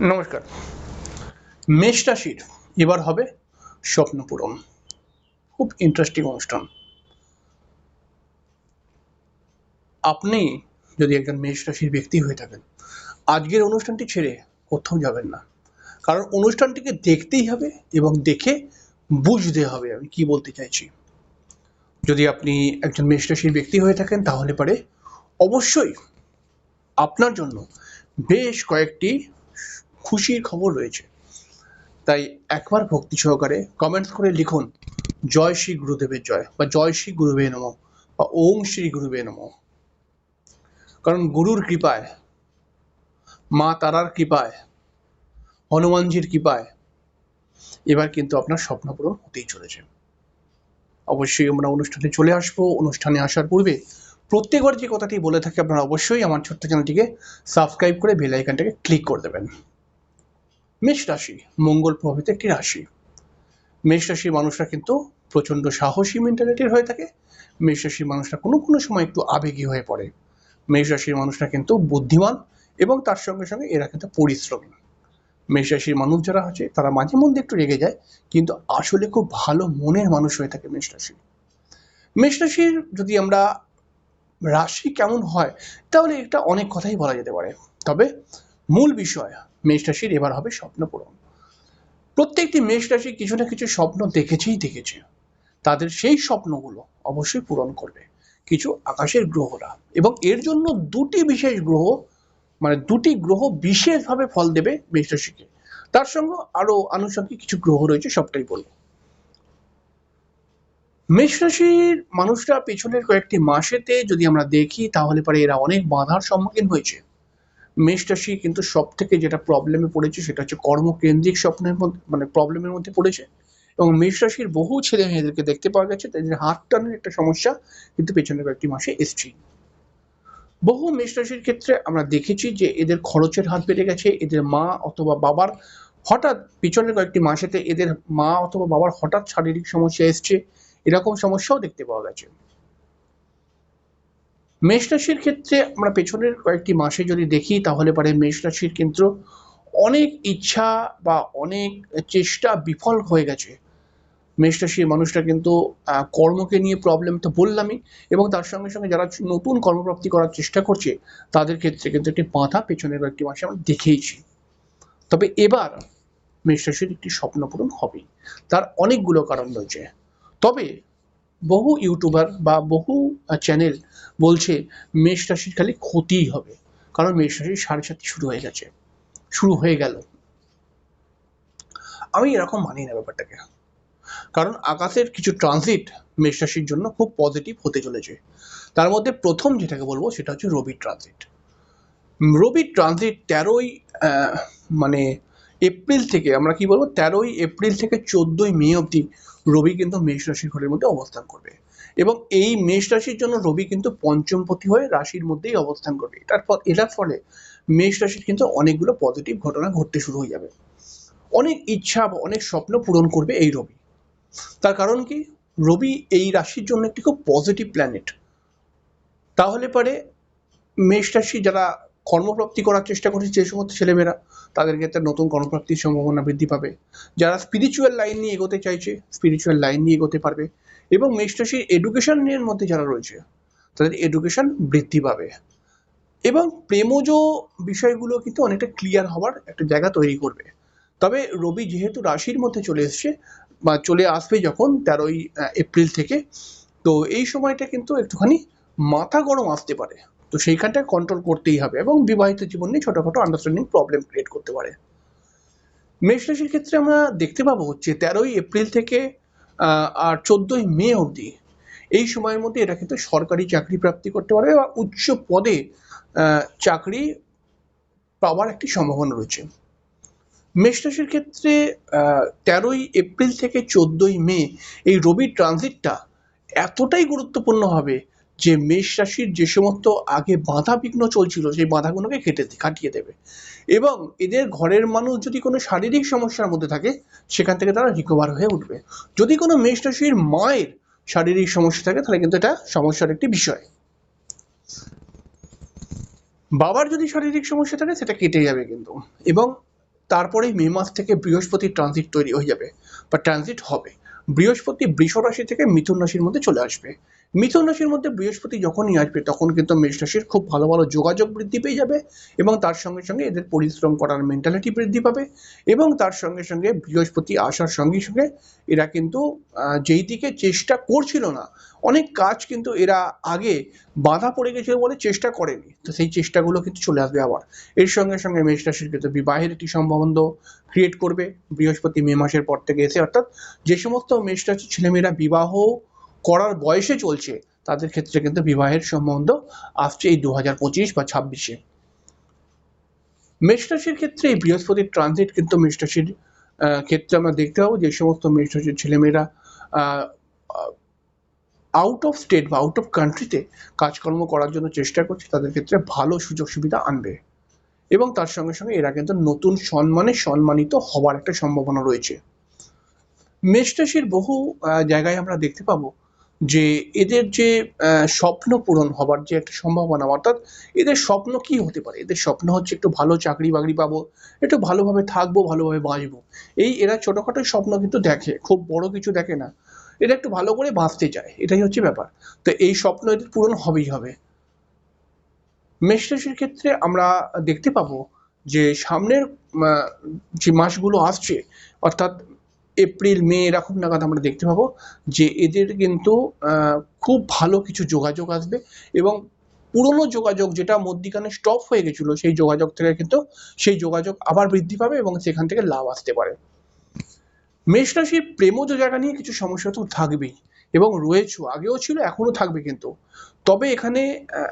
নমস্কার। মেষ রাশির এবার হবে স্বপ্ন পূরণ খুব ইন্টারেস্টিং অনুষ্ঠান। আপনি যদি একজন মেষ রাশির ব্যক্তি হয়ে থাকেন, আজকের অনুষ্ঠানটি ছেড়ে কোথাও যাবেন না। কারণ অনুষ্ঠানটিকে দেখতেই হবে এবং দেখে বুঝতে হবে, আমি কি বলতে চাইছি। যদি আপনি একজন মেষ রাশির ব্যক্তি হয়ে থাকেন, তাহলে পারে অবশ্যই আপনার জন্য বেশ কয়েকটি খুশির খবর রয়েছে। তাই একবার ভক্তি সহকারে কমেন্টস করে লিখুন, জয় শ্রী গুরুদেবের জয় বা জয় শ্রী গুরুবে নম বা ওম শ্রী গুরুবে নম কারণ গুরুর কৃপায়, মা তারার কৃপায়, হনুমানজির কৃপায় এবার কিন্তু আপনার স্বপ্ন পূরণ হতেই চলেছে। অবশ্যই আমরা অনুষ্ঠানে চলে আসব। অনুষ্ঠানে আসার পূর্বে প্রত্যেকবার যে কথাটি বলে থাকি আপনারা অবশ্যই আমার ছোট্ট চ্যানেলটিকে সাবস্ক্রাইব করে বেল আইকনটাকে ক্লিক করে দেবেন। মেষ রাশি, মঙ্গল প্রভাবিত একটি রাশি। মেষ রাশির মানুষরা কিন্তু প্রচণ্ড সাহসী মেন্টালিটির হয়ে থাকে। মেষ রাশির মানুষরা কোনো কোনো সময় একটু আবেগী হয়ে পড়ে। মেষ রাশির মানুষরা কিন্তু বুদ্ধিমান এবং তার সঙ্গে সঙ্গে এরা কিন্তু পরিশ্রমী। মেষ রাশির মানুষ যারা আছে, তারা মাঝে মধ্যে একটু রেগে যায়, কিন্তু আসলে খুব ভালো মনের মানুষ হয়ে থাকে মেষ রাশি। মেষ রাশির যদি আমরা রাশি কেমন হয়, তাহলে এটা অনেক কথাই বলা যেতে পারে। তবে মূল বিষয় মেষ রাশির এবার হবে স্বপ্ন পূরণ। প্রত্যেকটি মেষ রাশি কিছু না কিছু স্বপ্ন দেখেছেই দেখেছে। তাদের সেই স্বপ্নগুলো অবশ্যই পূরণ করবে। কিছু আকাশের গ্রহরা এবং এর জন্য দুটি বিশেষ গ্রহ মানে দুটি গ্রহ বিশেষভাবে ফল দেবে মেষ রাশিকে। তার সঙ্গে আরও আনুষঙ্গিক কিছু গ্রহ রয়েছে সবটাই বলব। মেষ রাশির মানুষরা পেছনের কয়েকটি মাসেতে যদি আমরা দেখি তাহলে পরে এরা অনেক বাধার সম্মুখীন হয়েছে। মেষ রাশি কিন্তু সব থেকে যেটা প্রবলেমে পড়েছে সেটা হচ্ছে কর্মকেন্দ্রিক স্বপ্নের মধ্যে মানে প্রবলেমের মধ্যে পড়েছে। এবং মেষ রাশির বহু ছেলে মেয়েদেরকে দেখতে পাওয়া গেছে, তাদের হাত টানের একটা সমস্যা কিন্তু পেছনের কয়েকটি মাসে এসছে। বহু মেষ রাশির ক্ষেত্রে আমরা দেখেছি যে এদের খরচের হাত বেড়ে গেছে, এদের মা অথবা বাবার হঠাৎ পিছনের কয়েকটি মাসেতে এদের মা অথবা বাবার হঠাৎ শারীরিক সমস্যা এসছে, এরকম সমস্যাও দেখতে পাওয়া গেছে। মেষ রাশির ক্ষেত্রে আমরা পেছনের কয়েকটি মাসে যদি দেখি, তাহলে পারে মেষ রাশির কিন্তু অনেক ইচ্ছা বা অনেক চেষ্টা বিফল হয়ে গেছে। মেষ রাশির মানুষরা কিন্তু কর্মকে নিয়ে প্রবলেম তো বললামই এবং তার সঙ্গে সঙ্গে যারা নতুন কর্মপ্রাপ্তি করার চেষ্টা করছে, তাদের ক্ষেত্রে কিন্তু একটি বাধা পেছনের কয়েকটি মাসে আমরা দেখেইছি। তবে এবার মেষ রাশির একটি স্বপ্ন পূরণ হবে তার অনেকগুলো কারণ রয়েছে। তবে বহু ইউটিউবার বা বহু চ্যানেল বলছে মেষ রাশির খালি ক্ষতিই হবে। কারণ মেষ রাশির সাড়ে সাথে শুরু হয়ে গেছে। শুরু হয়ে গেল। আমি এরকম মানি না ব্যাপারটাকে। কারণ আকাশের কিছু ট্রানজিট মেষ রাশির জন্য খুব পজিটিভ হতে চলেছে। তার মধ্যে প্রথম যেটাকে বলব সেটা হচ্ছে রবি ট্রানজিট রবি ট্রানজিট তেরোই মানে এপ্রিল থেকে, আমরা কি বলব, তেরোই এপ্রিল থেকে চোদ্দই মে অবধি রবি কিন্তু মেষ রাশির ঘরের মধ্যে অবস্থান করবে। এবং এই মেষ রাশির জন্য রবি কিন্তু পঞ্চমপতি হয়ে রাশির মধ্যেই অবস্থান করবে। ফল এটার ফলে মেষ রাশির কিন্তু অনেকগুলো পজিটিভ ঘটনা ঘটতে শুরু হয়ে যাবে। অনেক ইচ্ছা বা অনেক স্বপ্ন পূরণ করবে এই রবি। তার কারণ কি? রবি এই রাশির জন্য একটি খুব পজিটিভ প্ল্যানেট তাহলে পরে মেষ রাশি যারা কর্মপ্রাপ্তি করার চেষ্টা করছে যে সমস্ত ছেলেমেয়েরা, তাদের ক্ষেত্রে নতুন কর্মপ্রাপ্তির সম্ভাবনা বৃদ্ধি পাবে। যারা স্পিরিচুয়াল লাইন নিয়ে এগোতে চাইছে স্পিরিচুয়াল লাইন নিয়ে এগোতে পারবে এবং মেষ রাশির এডুকেশনের মধ্যে যারা রয়েছে, তাদের এডুকেশন বৃদ্ধি পাবে। এবং প্রেমজ বিষয়গুলো কিন্তু অনেকটা ক্লিয়ার হওয়ার একটা জায়গা তৈরি করবে। তবে রবি যেহেতু রাশির মধ্যে চলে এসছে, বা চলে আসবে যখন তেরোই এপ্রিল থেকে, তো এই সময়টা কিন্তু একটুখানি মাথা গরম আসতে পারে। তো সেইখানটা কন্ট্রোল করতেই হবে এবং বিবাহিত জীবন নিয়ে ছোটখাটো আন্ডারস্ট্যান্ডিং প্রবলেম ক্রিয়েট করতে পারে। মেষ রাশির ক্ষেত্রে আমরা দেখতে পাবো হচ্ছে তেরোই এপ্রিল থেকে আর চোদ্দোই মে অবধি। এই সময়ের মধ্যে এটা কিন্তু সরকারি চাকরি প্রাপ্তি করতে পারবে বা উচ্চ পদে চাকরি পাওয়ার একটি সম্ভাবনা রয়েছে। মেষ রাশির ক্ষেত্রে তেরোই এপ্রিল থেকে চোদ্দই মে এই রবি ট্রানজিটটা এতটাই গুরুত্বপূর্ণ হবে যে মেষ রাশির যে সমস্ত আগে বাধা বিঘ্ন চলছিল, সেই বাধাগুলোকে কেটে কাটিয়ে দেবে। এবং এদের ঘরের মানুষ যদি কোনো শারীরিক সমস্যার মধ্যে থাকে, সেখান থেকে তারা রিকভার হয়ে উঠবে। যদি কোনো মেষ রাশির মায়ের শারীরিক সমস্যা থাকে, তাহলে কিন্তু এটা সমস্যার একটি বিষয়। বাবার যদি শারীরিক সমস্যা থাকে, সেটা কেটে যাবে কিন্তু। এবং তারপরেই মে মাস থেকে বৃহস্পতির ট্রানজিট তৈরি হয়ে যাবে, বা ট্রানজিট হবে। বৃহস্পতি বৃষ রাশি থেকে মিথুন রাশির মধ্যে চলে আসবে। মিথুন রাশির মধ্যে বৃহস্পতি যখনই আসবে, তখন কিন্তু মেষ রাশির খুব ভালো ভালো যোগাযোগ বৃদ্ধি পেয়ে যাবে এবং তার সঙ্গে সঙ্গে এদের পরিশ্রম করার মেন্টালিটি বৃদ্ধি পাবে এবং তার সঙ্গে সঙ্গে বৃহস্পতি আসার সঙ্গে সঙ্গে এরা কিন্তু যেই দিকে চেষ্টা করছিল না, অনেক কাজ কিন্তু এরা আগে বাধা পড়ে গেছিল বলে চেষ্টা করেনি। তো সেই চেষ্টাগুলো কিন্তু চলে আসবে আবার। এর সঙ্গে সঙ্গে মেষ রাশির কিন্তু বিবাহের একটি সম্ভাবনা ক্রিয়েট করবে। বৃহস্পতি মে মাসের পর থেকে এসে অর্থাৎ যে সমস্ত মেষ রাশির ছেলেমেয়েরা বিবাহ করার বয়সে চলছে তাদের ক্ষেত্রে কিন্তু বিবাহের সম্বন্ধ আসছে এই দু হাজার পঁচিশ বা ছাব্বিশে। মেষ রাশির ক্ষেত্রে এই বৃহস্পতির ট্রানজিট কিন্তু মেষ রাশির আহ, ক্ষেত্রে আমরা দেখতে পাবো যে সমস্ত মেষ রাশির ছেলেমেয়েরা আউট অফ স্টেট বা আউট অফ কান্ট্রিতে কাজকর্ম করার জন্য চেষ্টা করছে তাদের ক্ষেত্রে ভালো সুযোগ সুবিধা আনবে। এবং তার সঙ্গে সঙ্গে এরা কিন্তু নতুন সম্মানে সম্মানিত হওয়ার একটা সম্ভাবনা রয়েছে। মেষ রাশির বহু জায়গায় আমরা দেখতে পাবো যে এদের যে স্বপ্ন পূরণ হবার যে একটা সম্ভাবনা, অর্থাৎ এদের স্বপ্ন কি হতে পারে? এদের স্বপ্ন হচ্ছে একটু ভালো চাকরি বাকরি পাবো, একটু ভালোভাবে থাকব, ভালোভাবে বাঁচবো। এই এরা ছোটোখাটো স্বপ্ন কিন্তু দেখে, খুব বড় কিছু দেখে না। এরা একটু ভালো করে বাঁচতে চায়, এটাই হচ্ছে ব্যাপার। তো এই স্বপ্ন এদের পূরণ হবেই হবে। মেষ রাশির ক্ষেত্রে আমরা দেখতে পাবো যে সামনের যে মাসগুলো আসছে, অর্থাৎ এপ্রিল, মে এরকম নাগাদ আমরা দেখতে পাবো যে এদের কিন্তু খুব ভালো কিছু যোগাযোগ আসবে এবং পুরনো যোগাযোগ যেটা মধ্যিখানে স্টপ হয়ে গেছিল, সেই যোগাযোগ থেকে কিন্তু সেই যোগাযোগ আবার বৃদ্ধি পাবে এবং সেখান থেকে লাভ আসতে পারে। মেষ রাশির প্রেমজ জায়গা নিয়ে কিছু সমস্যা তো থাকবেই। এবং রয়েছে, আগেও ছিল এখনও থাকবে কিন্তু। তবে এখানে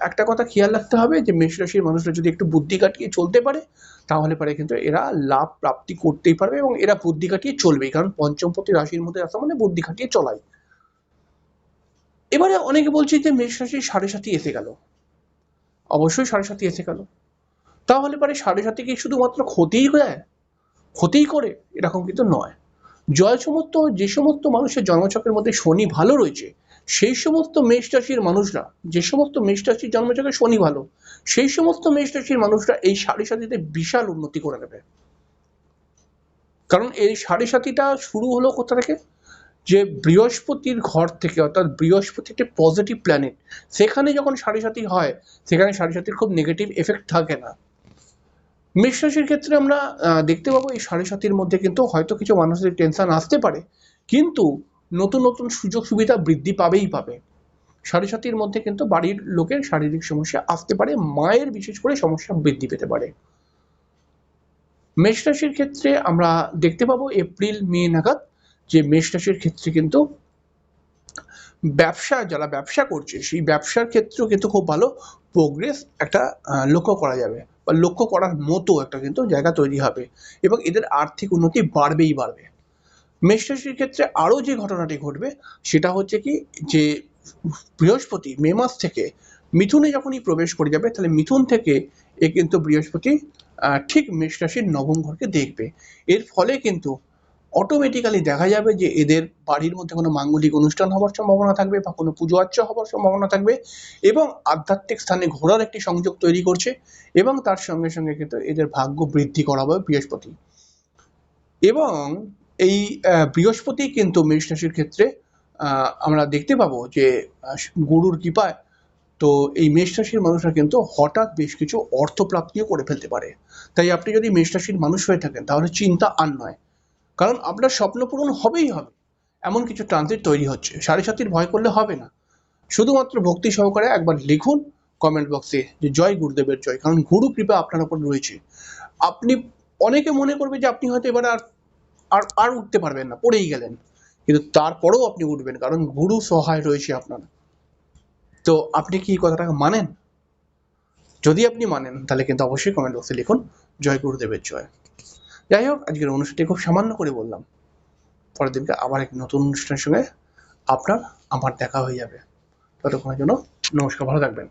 একটা কথা খেয়াল রাখতে হবে যে মেষ রাশির মানুষরা যদি একটু বুদ্ধি কাটিয়ে চলতে পারে, তাহলে পারে কিন্তু এরা লাভ প্রাপ্তি করতেই পারবে এবং এরা বুদ্ধি কাটিয়ে চলবেই, কারণ পঞ্চমপতি রাশির মধ্যে আসা মানে বুদ্ধি খাটিয়ে চলাই। এবারে অনেকে বলছে যে মেষ রাশির সাড়ে সাথী এসে গেল। অবশ্যই সাড়ে সাথী এসে গেল। তাহলে পারে সাড়ে সাথী কি শুধুমাত্র ক্ষতিই দেয় ক্ষতিই করে? এরকম কিন্তু নয়। জয় সমস্ত, যে সমস্ত মানুষের জন্মচক্রের মধ্যে শনি ভালো রয়েছে, সেই সমস্ত মেষ রাশির মানুষরা, যে সমস্ত মেষ রাশির জন্মচক্রে শনি ভালো, সেই সমস্ত মেষ রাশির মানুষরা এই সাড়ে সাথীতে বিশাল উন্নতি করে নেবে কারণ এই সাড়ে সাথীটা শুরু হলো কোথা থেকে? যে বৃহস্পতির ঘর থেকে, অর্থাৎ বৃহস্পতি একটি পজিটিভ প্ল্যানেট সেখানে যখন সাড়ে সাথী হয়, সেখানে সাড়ে সাথীর খুব নেগেটিভ এফেক্ট থাকে না। মেষ রাশির ক্ষেত্রে আমরা দেখতে পাবো এই সাড়ে সাতির মধ্যে কিন্তু হয়তো কিছু মানুষের টেনশন আসতে পারে। কিন্তু নতুন নতুন সুযোগ সুবিধা বৃদ্ধি পাবেই পাবে। সাড়ে সাতির মধ্যে কিন্তু বাড়ির লোকের শারীরিক সমস্যা আসতে পারে, মায়ের বিশেষ করে সমস্যা বৃদ্ধি পেতে পারে। মেষ রাশির ক্ষেত্রে আমরা দেখতে পাবো এপ্রিল, মে নাগাদ যে মেষ রাশির ক্ষেত্রে কিন্তু ব্যবসা, যারা ব্যবসা করছে, সেই ব্যবসার ক্ষেত্রেও কিন্তু খুব ভালো প্রোগ্রেস একটা লক্ষ্য করা যাবে। বা লক্ষ্য করার মতো একটা কিন্তু জায়গা তৈরি হবে এবং এদের আর্থিক উন্নতি বাড়বেই বাড়বে। মেষ রাশির ক্ষেত্রে আরও যে ঘটনাটি ঘটবে সেটা হচ্ছে কি যে বৃহস্পতি মে মাস থেকে মিথুনে যখনই প্রবেশ করে যাবে তাহলে মিথুন থেকে এ কিন্তু বৃহস্পতি ঠিক মেষ রাশির নবম ঘরকে দেখবে। এর ফলে কিন্তু অটোমেটিক্যালি দেখা যাবে যে এদের বাড়ির মধ্যে কোনো মাঙ্গলিক অনুষ্ঠান হওয়ার সম্ভাবনা থাকবে বা কোনো পুজো আর্চা হওয়ার সম্ভাবনা থাকবে এবং আধ্যাত্মিক স্থানে ঘোরার একটি সংযোগ তৈরি করছে এবং তার সঙ্গে সঙ্গে কিন্তু এদের ভাগ্য বৃদ্ধি করাবে বৃহস্পতি। এবং এই বৃহস্পতি কিন্তু মেষ রাশির ক্ষেত্রে আমরা দেখতে পাবো যে গুরুর কৃপায় তো এই মেষ রাশির মানুষরা কিন্তু হঠাৎ বেশ কিছু অর্থ প্রাপ্তিও করে ফেলতে পারে। তাই আপনি যদি মেষ রাশির মানুষ হয়ে থাকেন তাহলে চিন্তা আর নয়। কারণ আপনার স্বপ্ন পূরণ হবেই হবে। এমন কিছু ট্রানজিট তৈরি হচ্ছে। সাড়ে সাতির ভয় করলে হবে না। শুধুমাত্র ভক্তি সহকারে একবার লিখুন কমেন্ট বক্সে যে জয় গুরুদেবের জয়, কারণ গুরু কৃপা আপনার উপর রয়েছে। আপনি অনেকে মনে করবে যে আপনি হয়তো এবার আর আর আর উঠতে পারবেন না, পড়েই গেলেন। কিন্তু তারপরেও আপনি উঠবেন, কারণ গুরু সহায় রয়েছে আপনার। তো আপনি কি কথাটা মানেন? যদি আপনি মানেন, তাহলে কিন্তু অবশ্যই কমেন্ট বক্সে লিখুন, জয় গুরুদেবের জয়। যাই হোক, আজকের অনুষ্ঠানটি খুব সামান্য করে বললাম। পরের দিনকে আবার এক নতুন অনুষ্ঠানের সঙ্গে আপনার, আমার দেখা হয়ে যাবে। ততক্ষণের জন্য নমস্কার, ভালো থাকবেন।